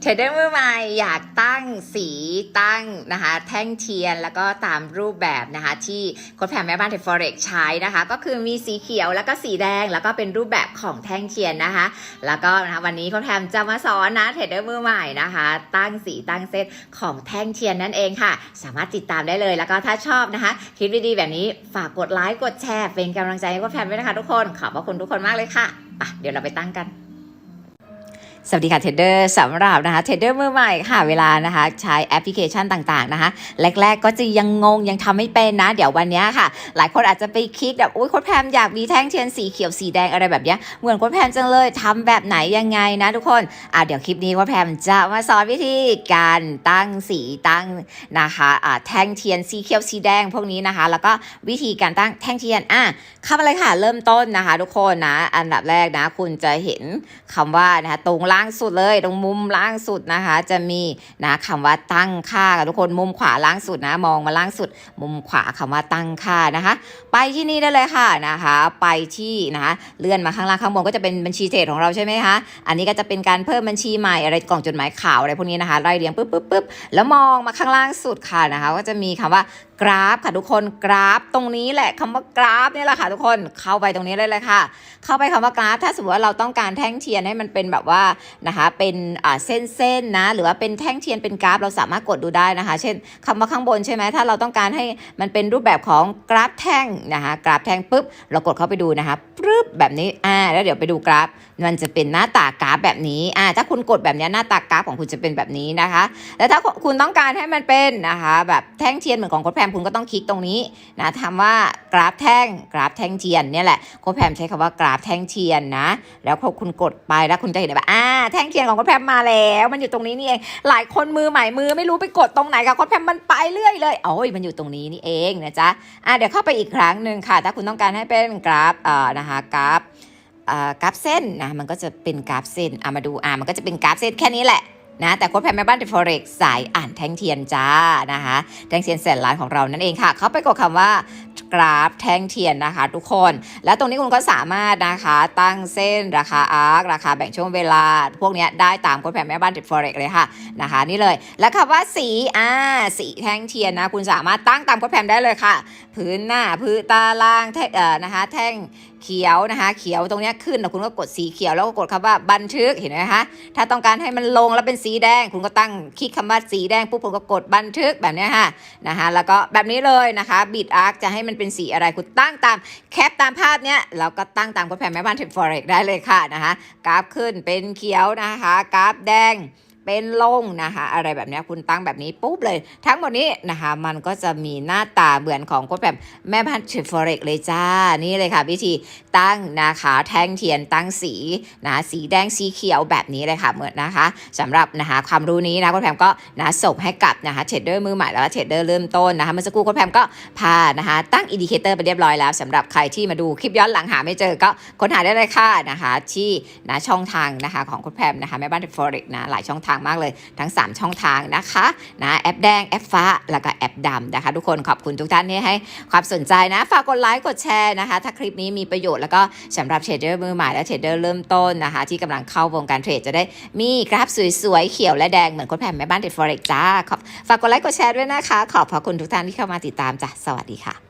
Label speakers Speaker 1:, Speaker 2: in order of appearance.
Speaker 1: เทรดเดอร์มือใหม่อยากตั้งสีตั้งนะคะแท่งเทียนแล้วก็ตามรูปแบบนะคะที่โค้ดแพมแม่บ้านเทฟอเร็กใช้นะคะ ก็คือมีสีเขียวแล้วก็สีแดง แล้วก็เป็นรูปแบบของแท่งเทียนนะคะ แล้วก็นะคะวันนี้โค้ดแพมจะมาสอนนะเทรดเดอร์มือใหม่นะคะ ตั้งสีตั้งเซตของแท่งเทียนนั่นเองค่ะ สามารถติดตามได้เลย แล้วก็ถ้าชอบนะคะคลิปดีๆแบบนี้ฝากกดไลค์กดแชร์เป็นกำลังใจให้โค้ดแพมด้วยนะคะ ทุกคนขอบพระคุณทุกคนมากเลยค่ะอะเดี๋ยวเราไปตั้งกัน สวัสดีค่ะเทรดเดอร์สำหรับนะคะเทรดเดอร์มือใหม่ค่ะเวลานะคะใช้แอปพลิเคชันต่างๆนะคะแรก ๆ ก็จะยังงงยังทำไม่เป็นนะ เดี๋ยววันนี้ค่ะ หลายคนอาจจะไปคลิกแบบอุ้ยโค้ดแพมอยากมีแท่งเทียนสีเขียวสีแดงอะไรแบบนี้เหมือนโค้ดแพมจังเลยทำแบบไหนยังไงนะทุกคนอะเดี๋ยวคลิปนี้โค้ดแพมจะมาสอนวิธีการตั้งสีตั้งนะคะอะแท่งเทียนสีเขียวสีแดงพวกนี้นะคะ แล้วก็วิธีการตั้งแท่งเทียนอะเข้ามาเลยค่ะเริ่มต้นนะคะ ทุกคนนะอันดับแรกนะ คุณจะเห็นคำว่านะคะตรงล่างสุดเลย ตรงมุมล่างสุดนะคะ จะมีนะคำว่าตั้งค่าค่ะทุกคนมุมขวาล่างสุดนะ มองมาล่างสุด มุมขวาคำว่าตั้งค่านะคะ ไปที่นี่ได้เลยค่ะนะคะ ไปที่นะคะเลื่อนมาข้างล่างข้างบนก็จะเป็นบัญชีเทรดของเราใช่ไหมคะอันนี้ก็จะเป็นการเพิ่มบัญชีใหม่อะไรกล่องจดหมายข่าวอะไรพวกนี้นะคะไล่เรียงปุ๊บปุ๊บปุ๊บแล้วมองมาข้างล่างสุดค่ะนะคะ ก็จะมีคำว่ากราฟค่ะทุกคนกราฟตรงนี้แหละคำว่ากราฟนี่แหละค่ะทุกคนเข้าไปตรงนี้เลยเลยค่ะ เข้าไปคำว่ากราฟ ถ้าสมมติว่าเราต้องการแท่งเทียนให้มันเป็นแบบว่านะคะเป็นอ่าเส้นๆนะหรือว่าเป็นแท่งเทียนเป็นกราฟ เราสามารถกดดูได้นะคะ เช่นคำว่าข้างบนใช่ไหมถ้าเราต้องการให้มันเป็นรูปแบบของกราฟแท่งนะคะกราฟแท่งปุ๊บเรากดเข้าไปดูนะคะปึ๊บแบบนี้อ่าแล้วเดี๋ยวไปดูกราฟ มันจะเป็นหน้าตากราฟแบบนี้อ่าถ้าคุณกดแบบนี้หน้าตากราฟของคุณจะเป็นแบบนี้นะคะ แล้วถ้าคุณต้องการให้มันเป็นนะคะแบบแท่งเทียนเหมือนของโค้ดแพมคุณก็ต้องคลิกตรงนี้นะทำว่ากราฟแท่งกราฟแท่งเทียนเนี่ยแหละโค้ดแพมใช้คำว่ากราฟแท่งเทียนนะแล้วพอคุณกดไปแล้วคุณจะเห็นแบบอ่าแท่งเทียนของโค้ดแพมมาแล้วมันอยู่ตรงนี้นี่เอง หลายคนมือใหม่มือไม่รู้ไปกดตรงไหนค่ะโค้ดแพมมันไปเรื่อยเลยโอ้ยมันอยู่ตรงนี้นี่เองนะจ๊ะอ่าเดี๋ยวเข้าไปอีกครั้งหนึ่งค่ะ ถ้าคุณต้องการให้เป็นกราฟเอ่อนะคะกราฟเอ่ากราฟเส้นนะมันก็จะเป็นกราฟเส้นอะมาดูอะมันก็จะเป็นกราฟเส้นแค่นี้แหละนะแต่โค้ดแพมแม่บ้านเดฟอเร็กสายอ่านแท่งเทียนจ้านะคะแท่งเทียนแสนล้านของเรานั่นเองค่ะ เขาไปกดคำว่า กราฟแท่งเทียนนะคะ ทุกคน และตรงนี้คุณก็สามารถนะคะตั้งเส้นราคาอาร์คราคาแบ่งช่วงเวลา พวกนี้ได้ตามกฎแผนแม่บ้านเดฟอเร็กเลยค่ะนะคะ นี่เลย และคำว่าสีอ่าสีแท่งเทียนนะคุณสามารถตั้งตามกฎแผนได้เลยค่ะ พื้นหน้าพื้นตารางแท่งเอ่อนะคะแท่ง เขียวนะคะ เขียวตรงนี้ขึ้นคุณก็กดสีเขียวแล้วก็กดคำว่าบันทึกเห็นไหมคะถ้าต้องการให้มันลงแล้วเป็นสีแดง คุณก็ตั้งคลิกคำว่าสีแดงปุ๊บคุณก็กดบันทึกแบบนี้ค่ะนะคะแล้วก็แบบนี้เลยนะคะบิดอาร์คจะให้มันเป็นสีอะไรคุณตั้งตามแคปตามภาพเนี้ยแล้วก็ตั้งตามกดแผ่นแม่บ้านเทปฟอเร็กได้เลยค่ะนะคะกราฟขึ้นเป็นเขียวนะคะ กราฟแดง เป็นลงนะคะ อะไรแบบนี้คุณตั้งแบบนี้ปุ๊บเลย ทั้งหมดนี้นะคะ มันก็จะมีหน้าตาเหมือนของโค้ดแบบแม่พันธุ์เฟอเร็กเลยจ้า นี่เลยค่ะวิธีตั้งนะคะแท่งเทียนตั้งสีนะสีแดงสีเขียวแบบนี้เลยค่ะเหมือนนะคะสำหรับนะคะความรู้นี้นะโค้ดแพมก็นะส่งให้กับนะคะเทรดเดอร์มือใหม่แล้วก็เทรดเดอร์เริ่มต้นนะคะเมื่อสักครู่โค้ดแพมก็พานะคะตั้งอินดิเคเตอร์ไปเรียบร้อยแล้วสำหรับใครที่มาดูคลิปย้อนหลังหาไม่เจอก็ค้นหาได้เลยค่ะนะคะที่นะช่องทางนะคะของค้ดแพมนะคะแม่บ้านเทฟอเร็กนะหลายช่องทางมากเลยทั้ง 3 ช่องทางนะคะนะแอปแดงแอปฟ้าแล้วก็แอปดำนะคะ ทุกคนขอบคุณทุกท่านที่ให้ความสนใจนะ ฝากกดไลค์กดแชร์นะคะ ถ้าคลิปนี้มีประโยชน์แล้วก็สำหรับเทรดเดอร์มือใหม่และเทรดเดอร์เริ่มต้นนะคะ ที่กำลังเข้าวงการเทรดจะได้มีกราฟสวยๆเขียวและแดงเหมือนคนแผ่นแม่บ้านเทรดฟอเร็กจ้าฝากกดไลค์กดแชร์ด้วยนะคะ ขอบพระคุณทุกท่านที่เข้ามาติดตามจ้ะสวัสดีค่ะ